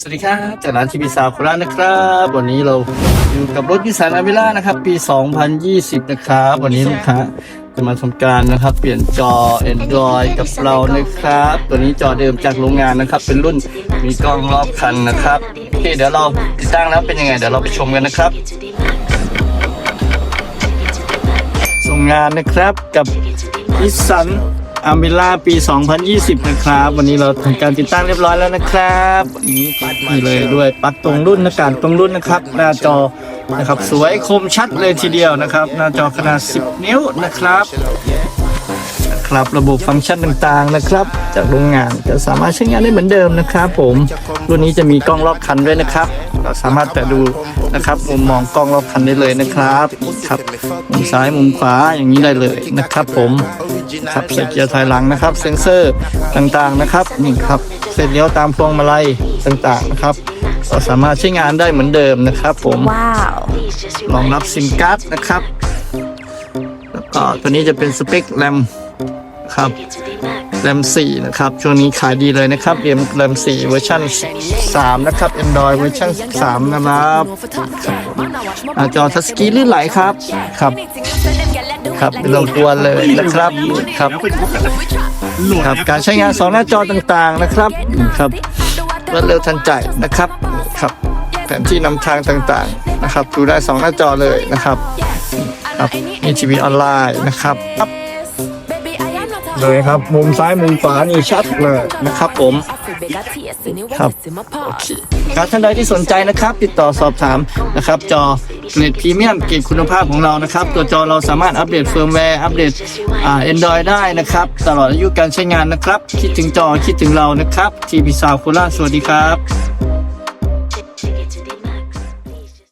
สวัสดีครับ จากร้านทีวีซาวโคราชนะครับ วันนี้เราอยู่กับรถยิสานอาวิล่านะครับ ปี 2020 นะครับ วันนี้ลูกค้าจะมาทำการนะครับ เปลี่ยนจอ Android กับเรานะครับ ตัวนี้จอเดิมจากโรงงานนะครับ เป็นรุ่นมีกล้องรอบคันนะครับโอเคเดี๋ยวเราติดตั้งแล้วเป็นยังไง เดี๋ยวเราไปชมกันนะครับ ส่งงานนะครับกับนิสสัน อัมิล่าปี 2020 นะครับ วันนี้เราทำการติดตั้งเรียบร้อยแล้วนะครับวันนี้นี่เลยด้วยปัดตรงรุ่นนะการตรงรุ่นนะครับ หน้าจอนะครับสวยคมชัดเลยทีเดียวนะครับ หน้าจอขนาด 10 นิ้วนะครับ นะครับ ระบบฟังก์ชันต่างๆนะครับ จากโรงงานจะสามารถใช้งานได้เหมือนเดิมนะครับ ผมรุ่นนี้จะมีกล้องรอบคันด้วยนะครับ เราสามารถแตะดูนะครับมุมมองกล้องรอบคันได้เลยนะครับครับมุมซ้ายมุมขวาอย่างนี้ได้เลยนะครับ ผมครับใส่เกียร์ถอยหลังนะครับ เซ็นเซอร์ต่างๆนะครับนี่ครับเส้นเลี้ยวตามพวงมาลัยต่างๆนะครับก็สามารถใช้งานได้เหมือนเดิมนะครับ ผมว้าวรองรับซิมการ์ดนะครับแล้วก็ตัวนี้จะเป็นสเปคแรม ครับแรม4นะครับ ช่วงนี้ขายดีเลยนะครับเอ็มแรม4เวอร์ชัน3 นะครับ Android เวอร์ชัน3 นะครับจอทัชสกรีนลื่นไหลครับ ครับ ครับไม่ต้องกลัวเลยนะครับ ครับ ครับ การใช้งาน2หน้าจอต่างๆนะครับ ครับรวดเร็วทันใจนะครับ ครับ แผนที่นำทางต่างๆ นะครับ ดูได้2หน้าจอเลยนะครับ ครับมีทีวีออนไลน์นะครับ เลยครับ มุมซ้ายมุมขวานี่ชัดเลยนะครับผมครับโอเคครับท่านใดที่สนใจนะครับ ติดต่อสอบถามนะครับ จอเกรดพรีเมียมเกรดคุณภาพของเรานะครับ ตัวจอเราสามารถอัปเดตเฟิร์มแวร์อัปเดตอ่า Android ได้นะครับ ตลอดอายุการใช้งานนะครับ คิดถึงจอคิดถึงเรานะครับทีพีซาวโคราชสวัสดีครับ